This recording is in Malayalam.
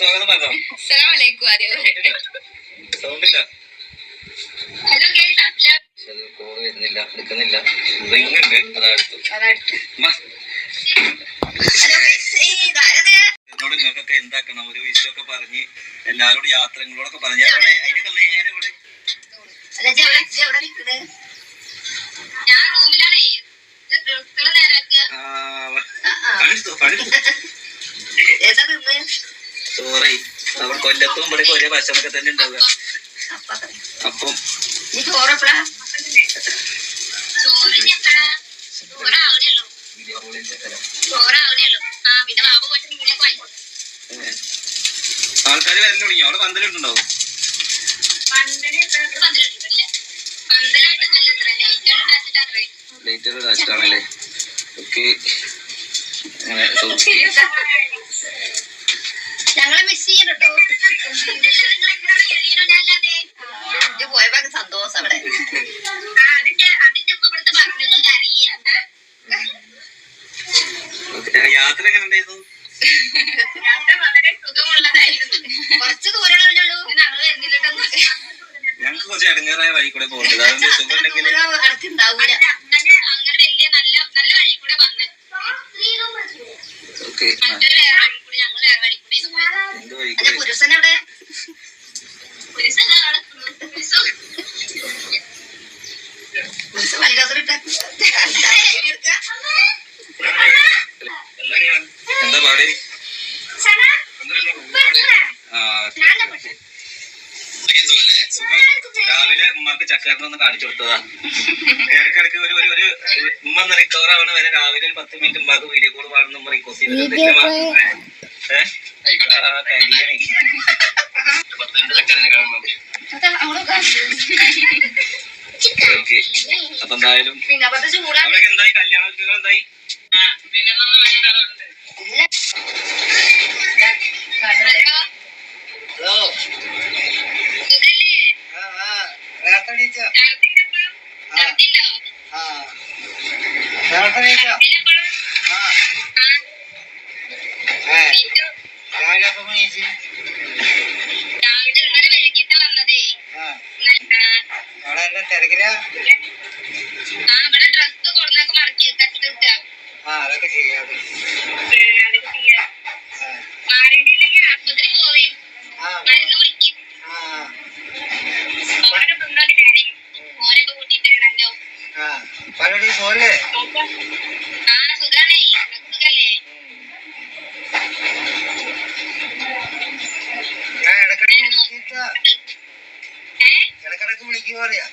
സ്വാഗതം. പറഞ്ഞോ അസ്സലാമലൈക്കും ആദ്യം സൗണ്ടില്ല. ഹലോ കോൾ വരുന്നില്ല എടുക്കുന്നില്ല. റിംഗ് ഉണ്ട് അതാടുത്തു എന്നോട് നിങ്ങൾക്കൊക്കെ എന്താക്കണം? ഒരു വിഷയമൊക്കെ പറഞ്ഞ് എല്ലാരോടും യാത്രകളോടൊക്കെ പറഞ്ഞ്. നേരെ ഇവിടെ ഞാൻ റൂമിലാണ്. ഡ്രസ്സുകൾ നേരാക്കുക. സോറി അവിടെ കൊല്ലത്തും ഇവിടെ ഒരേ ഭക്ഷണമൊക്കെ തന്നെ ഉണ്ടാവുക. അപ്പൊ ആൾക്കാര് വരൽ തുടങ്ങി അവിടെ പന്തലിട്ടുണ്ടാവും ലൈറ്റർ ലൈറ്റുകൾ കാച്ചിട്ടാണല്ലേ ഓക്കെ. പോയപ്പോ സന്തോഷം അവിടെ. യാത്ര എങ്ങനെ ഉണ്ടായിരുന്നു? വളരെ സുഖമുള്ളതായിരുന്നു. കുറച്ച് ദൂരമുള്ളൂ ഞങ്ങൾ വരുന്നില്ലട്ടോ ഞങ്ങൾക്ക് കുറച്ച് ഇടങ്ങേറായ വഴി കൂടെ പോകുന്നുണ്ട് അതുകൊണ്ട് സുഖം ഉണ്ടെങ്കിൽ അങ്ങനെ വലിയ നല്ല നല്ല വഴി കൂടെ വന്ന്. ഓക്കെ മറ്റൊരു വേറെ വഴി കൂടി ഞങ്ങൾ വേറെ വഴി കൂടി പോയത് എന്ത് വഴി അല്ല കൂടെ പുരുഷൻ എവിടെ പുരുഷൻ അവിടെ പുരുഷൻ വലുതാസറിട്ട് എന്താ പാടി ആ ഓക്കേ. സുഖം രാവിലെ ഉമ്മക്ക് ചക്കരനൊന്ന് കാണിച്ചു കൊടുത്തതാ. ഇടയ്ക്കിടയ്ക്ക് ഒരു ഒരു ഒരു ഉമ്മ ഒന്ന് റിക്കവർ ആവണ വരെ രാവിലെ ഒരു പത്ത് മിനിറ്റ് ഉമ്മക്ക് വീഡിയോ കോൾ പാടുന്ന ഉമ്മ റിക്വസ്റ്റ് ചെയ്തിട്ടുണ്ട്. അപ്പൊ എന്തായാലും പിന്നെ എന്തായി? കല്യാണ ഒരുക്കങ്ങൾ എന്തായി ഹലോ ആ ആ നേരത്തെ എണീച്ചോ ആ ആ നേരത്തെ എണീച്ചോ ആ ഏ രാവിലെ എപ്പോ എണീച്ച് രാവിലെ ഇന്നലെ വൈകിട്ടാ വന്നതേ ആ ഇന്നലെ- അവിടെ എന്താ തിരക്കിലാ ആ ഇവിടെ ഡ്രസ് കൊടുന്നൊക്കെ മടക്കി ആ അതൊക്കെ ചെയ്യാതെ ഞാൻ